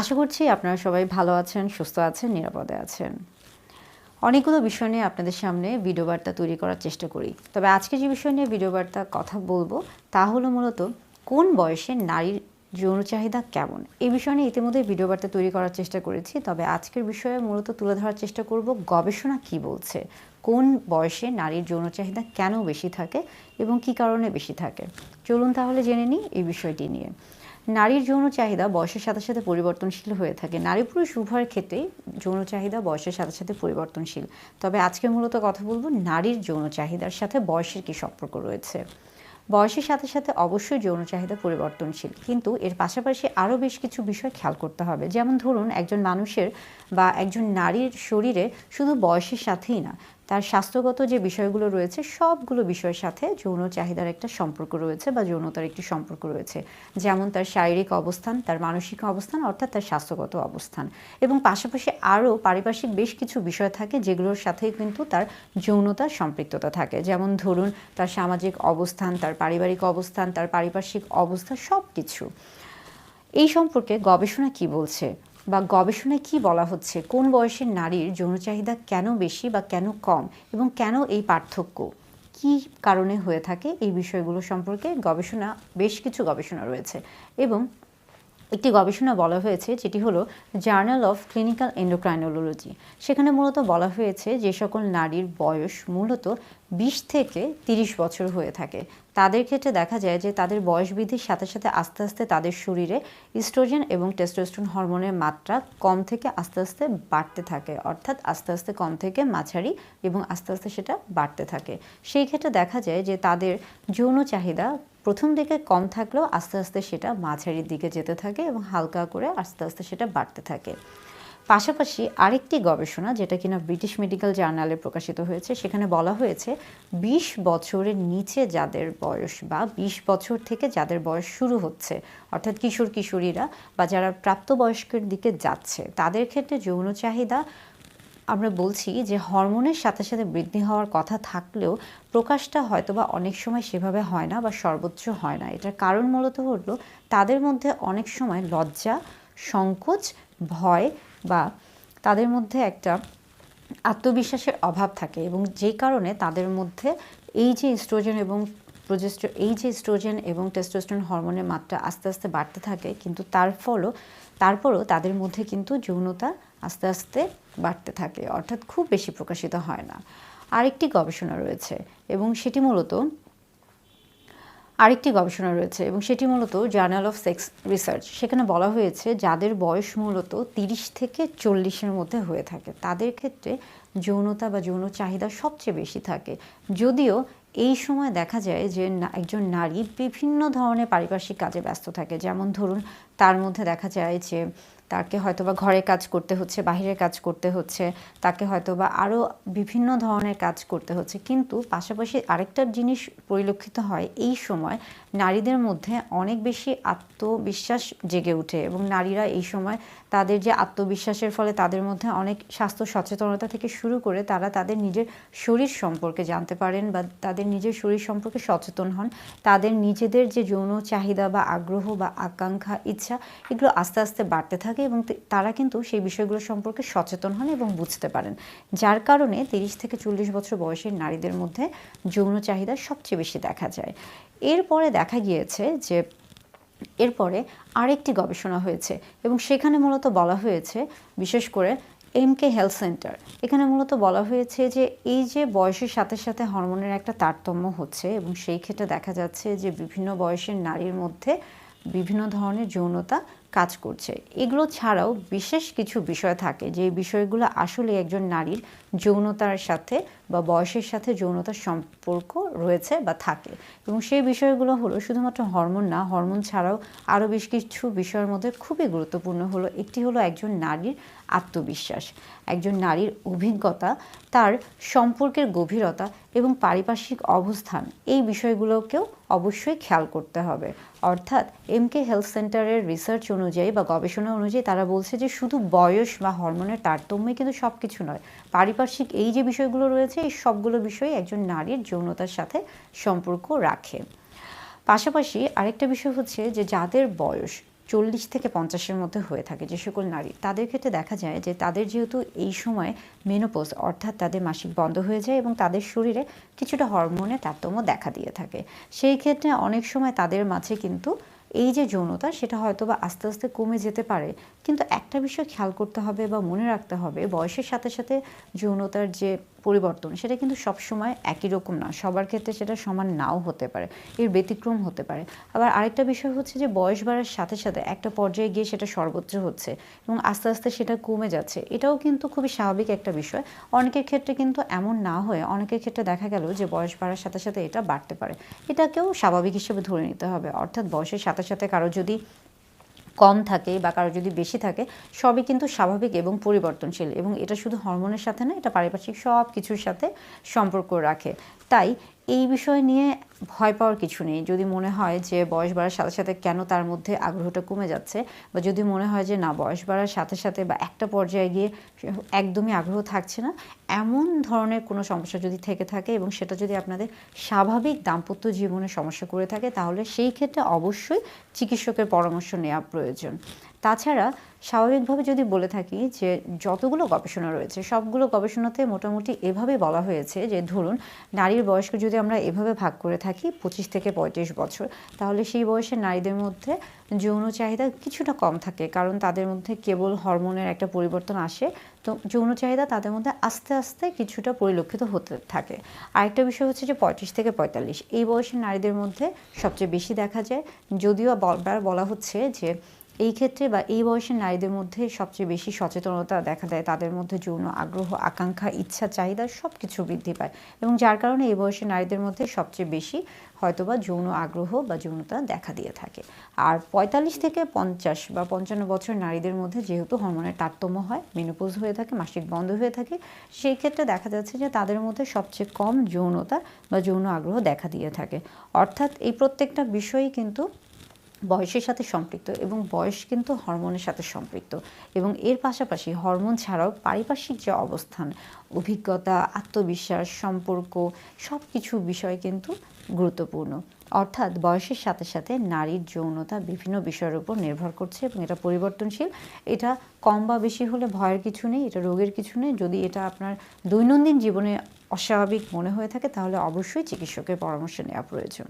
আশা করছি আপনারা সবাই ভালো আছেন, সুস্থ আছেন, নিরাপদে আছেন। অনেকগুলো বিষয় নিয়ে আপনাদের সামনে ভিডিও বার্তা তৈরি করার চেষ্টা করি। তবে আজকে যে বিষয় নিয়ে ভিডিও বার্তা কথা বলব, তা হলো মূলত কোন বয়সে নারীর যৌন চাহিদা কেমন? এই বিষয় নিয়ে ইতিমধ্যে ভিডিও বার্তা তৈরি করার চেষ্টা করেছি, তবে আজকের বিষয়ে মূলত তুলে ধরার চেষ্টা করব গবেষণা কি বলছে? কোন বয়সে নারীর যৌন চাহিদা কেন বেশি থাকে এবং কি কারণে বেশি থাকে? চলুন তাহলে জেনে নিই এই বিষয়টি নিয়ে। নারীর যৌন চাহিদা বয়সের সাথে সাথে পরিবর্তনশীল হয়ে থাকে। নারী পুরুষ উভয়ের ক্ষেত্রেই যৌন চাহিদা বয়সের সাথে সাথে পরিবর্তনশীল। তবে আজকে মূলত কথা বলব নারীর যৌন চাহিদার সাথে বয়সের কী সম্পর্ক রয়েছে। বয়সের সাথে সাথে অবশ্যই যৌন চাহিদা পরিবর্তনশীল। কিন্তু এর পাশাপাশি আরও বেশ কিছু বিষয় খেয়াল করতে হবে। যেমন ধরুন, একজন মানুষের বা একজন নারীর শরীরে শুধু বয়সের সাথেই না তার স্বাস্থ্যগত যে বিষয়গুলো রয়েছে, সবগুলো বিষয়ের সাথে যৌন চাহিদার একটা সম্পর্ক রয়েছে বা যৌনতার একটি সম্পর্ক রয়েছে। যেমন তার শারীরিক অবস্থান, তার মানসিক অবস্থান, অর্থাৎ তার স্বাস্থ্যগত অবস্থান। এবং পাশাপাশি আরও পারিপার্শ্বিক বেশ কিছু বিষয় থাকে, যেগুলোর সাথেই কিন্তু তার যৌনতার সম্পৃক্ততা থাকে। যেমন ধরুন, তার সামাজিক অবস্থান, তার পারিবারিক অবস্থান, তার পারিপার্শ্বিক অবস্থা সব কিছু এই সম্পর্কে গবেষণা কি বলছে? বা গবেষণায় কি বলা হচ্ছে? কোন বয়সের নারীর যৌন চাহিদা কেন বেশি বা কেন কম? এবং কেন এই পার্থক্য? কি কারণে হয়ে থাকে? এই বিষয়গুলো সম্পর্কে গবেষণা, বেশ কিছু গবেষণা রয়েছে। এবং একটি গবেষণা বলা হয়েছে যেটি হলো জার্নাল অফ ক্লিনিক্যাল এন্ডোক্রাইনোলজি সেখানে মূলত বলা হয়েছে যে সকল নারীর বয়স মূলত বিশ থেকে তিরিশ বছর হয়ে থাকে। তাদের ক্ষেত্রে দেখা যায় যে তাদের বয়স বৃদ্ধির সাথে সাথে আস্তে আস্তে তাদের শরীরে ইস্ট্রোজেন এবং টেস্টোস্টেরন হরমোনের মাত্রা কম থেকে আস্তে আস্তে বাড়তে থাকে। অর্থাৎ আস্তে আস্তে কম থেকে মাঝারি এবং আস্তে আস্তে সেটা বাড়তে থাকে। সেই ক্ষেত্রে দেখা যায় যে তাদের যৌন চাহিদা প্রথম দিকে কম থাকলেও আস্তে আস্তে সেটা মাঝারির দিকে যেতে থাকে এবং হালকা করে আস্তে আস্তে সেটা বাড়তে থাকে। পাশাপাশি আরেকটি গবেষণা, যেটা কিনা ব্রিটিশ মেডিকেল জার্নালে প্রকাশিত হয়েছে, সেখানে বলা হয়েছে ২০ বছরের নিচে যাদের বয়স বা ২০ বছর থেকে যাদের বয়স শুরু হচ্ছে, অর্থাৎ কিশোর কিশোরীরা বা যারা প্রাপ্তবয়স্কের দিকে যাচ্ছে, তাদের ক্ষেত্রে যৌন চাহিদা আমরা বলছি যে হরমোনের সাথে সাথে বৃদ্ধি হওয়ার কথা থাকলেও প্রকাশটা হয়তো বা অনেক সময় সেভাবে হয় না বা সর্বোচ্চ হয় না। এটার কারণ মূলত হলো তাদের মধ্যে অনেক সময় লজ্জা, সংকোচ, ভয় বা তাদের মধ্যে একটা আত্মবিশ্বাসের অভাব থাকে এবং যে কারণে তাদের মধ্যে এই যে ইস্ট্রোজেন এবং প্রজেস্ট এই যে ইস্ট্রোজেন এবং টেস্টোস্টেরন হরমোনের মাত্রা আস্তে আস্তে বাড়তে থাকে, কিন্তু তার ফলও, তারপরও তাদের মধ্যে কিন্তু যৌনতা আস্তে আস্তে বাড়তে থাকে, অর্থাৎ খুব বেশি প্রকাশিত হয় না। আরেকটি গবেষণা রয়েছে এবং সেটি মূলত, আরেকটি গবেষণা রয়েছে এবং সেটি মূলত জার্নাল অফ সেক্স রিসার্চ সেখানে বলা হয়েছে, যাদের বয়স মূলত তিরিশ থেকে চল্লিশের মধ্যে হয়ে থাকে, তাদের ক্ষেত্রে যৌনতা বা যৌন চাহিদা সবচেয়ে বেশি থাকে। যদিও এই সময় দেখা যায় যে একজন নারী বিভিন্ন ধরনের পারিপার্শ্বিক কাজে ব্যস্ত থাকে। যেমন ধরুন, তার মধ্যে দেখা যায় যে তাকে হয়তো বা ঘরে কাজ করতে হচ্ছে, বাহিরের কাজ করতে হচ্ছে, তাকে হয়তো বা আরও বিভিন্ন ধরনের কাজ করতে হচ্ছে। কিন্তু পাশাপাশি আরেকটা জিনিস পরিলক্ষিত হয়, এই সময় নারীদের মধ্যে অনেক বেশি আত্মবিশ্বাস জেগে ওঠে এবং নারীরা এই সময় তাদের যে আত্মবিশ্বাসের ফলে তাদের মধ্যে অনেক স্বাস্থ্য সচেতনতা থেকে শুরু করে তারা তাদের নিজের শরীর সম্পর্কে জানতে পারেন বা তাদের নিজের শরীর সম্পর্কে সচেতন হন। তাদের নিজেদের যে যৌন চাহিদা বা আগ্রহ বা আকাঙ্ক্ষা, ইচ্ছা, এগুলো আস্তে আস্তে বাড়তে থাকে। এবং তারা কিন্তু সেই বিষয়গুলো সম্পর্কে সচেতন হন এবং বুঝতে পারেন। যার কারণে তিরিশ থেকে চল্লিশ বছর বয়সের নারীদের মধ্যে যৌন চাহিদা সবচেয়ে বেশি দেখা যায়। এরপরে দেখা গিয়েছে যে এরপরে আরেকটি গবেষণা হয়েছে এবং সেখানে মূলত বলা হয়েছে, বিশেষ করে এম কে হেলথ সেন্টার এখানে মূলত বলা হয়েছে যে এই যে বয়সের সাথে সাথে হরমোনের একটা তারতম্য হচ্ছে এবং সেই ক্ষেত্রে দেখা যাচ্ছে যে বিভিন্ন বয়সের নারীর মধ্যে বিভিন্ন ধরনের যৌনতা কাজ করছে। এগুলো ছাড়াও বিশেষ কিছু বিষয় থাকে যে বিষয়গুলো আসলে একজন নারীর যৌনতার সাথে বা বয়সের সাথে যৌনতার সম্পর্ক রয়েছে বা থাকে। এবং সেই বিষয়গুলো হলো শুধুমাত্র হরমোন না, হরমোন ছাড়াও আরও বেশ কিছু বিষয়ের মধ্যে খুবই গুরুত্বপূর্ণ হলো। একটি হলো একজন নারীর আত্মবিশ্বাস। একজন নারীর অভিজ্ঞতা, তার সম্পর্কের গভীরতা এবং পারিপার্শ্বিক অবস্থান, এই বিষয়গুলোকেও অবশ্যই খেয়াল করতে হবে। অর্থাৎ এম কে হেলথ সেন্টারের রিসার্চ অনুযায়ী বা গবেষণা অনুযায়ী তারা বলছে যে শুধু বয়স বা হরমোনের তারতম্যই কিন্তু সব কিছু নয়, পারিপার্শ্বিক এই যে বিষয়গুলো রয়েছে, এই সবগুলো বিষয় একজন নারীর যৌনতার সাথে সম্পর্ক রাখে। পাশাপাশি আরেকটা বিষয় হচ্ছে যে যাদের বয়স চল্লিশ থেকে পঞ্চাশের মধ্যে হয়ে থাকে যে সকল নারী। তাদের ক্ষেত্রে দেখা যায় যে তাদের যেহেতু এই সময় মেনোপোজ অর্থাৎ তাদের মাসিক বন্ধ হয়ে যায় এবং তাদের শরীরে কিছুটা হরমোনের তারতম্য দেখা দিয়ে থাকে। সেই ক্ষেত্রে অনেক সময় তাদের মাঝে কিন্তু এই যে যৌনতা, সেটা হয়তো বা আস্তে আস্তে কমে যেতে পারে। কিন্তু একটা বিষয় খেয়াল করতে হবে বা মনে রাখতে হবে, বয়সের সাথে সাথে যৌনতার যে পরিবর্তন, সেটা কিন্তু সবসময় একই রকম না। সবার ক্ষেত্রে সেটা সমান নাও হতে পারে, এর ব্যতিক্রম হতে পারে। আবার আরেকটা বিষয় হচ্ছে যে, বয়স বাড়ার সাথে সাথে একটা পর্যায়ে গিয়ে সেটা সর্বোচ্চ হচ্ছে এবং আস্তে আস্তে সেটা কমে যাচ্ছে। এটাও কিন্তু খুবই স্বাভাবিক একটা বিষয়। অনেকের ক্ষেত্রে কিন্তু এমন না হয়ে অনেকের ক্ষেত্রে দেখা গেল যে, বয়স বাড়ার সাথে সাথে এটা বাড়তে পারে। এটাকেও স্বাভাবিক হিসেবে ধরে নিতে হবে। অর্থাৎ বয়সের সাথে সাথে কারও যদি কম থাকে বা কারও যদি বেশি থাকে, সবই কিন্তু স্বাভাবিক এবং পরিবর্তনশীল এবং এটা শুধু হরমোনের সাথে না এটা পারিপার্শ্বিক সব কিছুর সাথে সম্পর্ক রাখে। তাই এই বিষয় নিয়ে ভয় পাওয়ার কিছু নেই। যদি মনে হয় যে বয়স বাড়ার সাথে সাথে কেন তার মধ্যে আগ্রহটা কমে যাচ্ছে, বা যদি মনে হয় যে না, বয়স বাড়ার সাথে সাথে বা একটা পর্যায়ে গিয়ে একদমই আগ্রহ থাকছে না, এমন ধরনের কোনো সমস্যা যদি থেকে থাকে এবং সেটা যদি আপনাদের স্বাভাবিক দাম্পত্য জীবনে সমস্যা করে থাকে, তাহলে সেই ক্ষেত্রে অবশ্যই চিকিৎসকের পরামর্শ নেওয়া প্রয়োজন। তাছাড়া স্বাভাবিকভাবে যদি বলে থাকি যে যতগুলো গবেষণা রয়েছে, সবগুলো গবেষণাতে মোটামুটি এভাবে বলা হয়েছে যে, ধরুন, নারীর বয়সকে যদি আমরা এভাবে ভাগ করে থাকি পঁচিশ থেকে পঁয়ত্রিশ বছর। তাহলে সেই বয়সের নারীদের মধ্যে যৌন চাহিদা কিছুটা কম থাকে, কারণ তাদের মধ্যে কেবল হরমোনের একটা পরিবর্তন আসে। তো যৌন চাহিদা তাদের মধ্যে আস্তে আস্তে কিছুটা পরিলক্ষিত হতে থাকে। আরেকটা বিষয় হচ্ছে যে পঁয়ত্রিশ থেকে পঁয়তাল্লিশ, এই বয়সের নারীদের মধ্যে সবচেয়ে বেশি দেখা যায়। যদিও বলা হচ্ছে যে এই ক্ষেত্রে বা এই বয়সের নারীদের মধ্যে সবচেয়ে বেশি সচেতনতা দেখা দেয় তাদের মধ্যে যৌন আগ্রহ, আকাঙ্ক্ষা, ইচ্ছা, চাহিদা সব কিছু বৃদ্ধি পায়। এবং যার কারণে এই বয়সের নারীদের মধ্যে সবচেয়ে বেশি হয়তোবা যৌন আগ্রহ বা যৌনতা দেখা দিয়ে থাকে। আর পঁয়তাল্লিশ থেকে পঞ্চাশ বা পঞ্চান্ন বছর নারীদের মধ্যে যেহেতু হরমোনের তারতম্য হয়, মেনোপোজ হয়ে থাকে, মাসিক বন্ধ হয়ে থাকে, সেই ক্ষেত্রে দেখা যাচ্ছে যে তাদের মধ্যে সবচেয়ে কম যৌনতা বা যৌন আগ্রহ দেখা দিয়ে থাকে। অর্থাৎ এই প্রত্যেকটা বিষয়ই কিন্তু বয়সের সাথে সম্পৃক্ত এবং বয়স কিন্তু হরমোনের সাথে সম্পৃক্ত। এবং এর পাশাপাশি হরমোন ছাড়াও পারিপার্শ্বিক যে অবস্থান, অভিজ্ঞতা, আত্মবিশ্বাস, সম্পর্ক সব কিছু বিষয় কিন্তু গুরুত্বপূর্ণ। অর্থাৎ বয়সের সাথে সাথে নারীর যৌনতা বিভিন্ন বিষয়ের উপর নির্ভর করছে এবং এটা পরিবর্তনশীল। এটা কম বা বেশি হলে ভয়ের কিছু নেই, এটা রোগের কিছু নেই। যদি এটা আপনার দৈনন্দিন জীবনে অস্বাভাবিক মনে হয়ে থাকে, তাহলে অবশ্যই চিকিৎসকের পরামর্শ নেওয়া প্রয়োজন।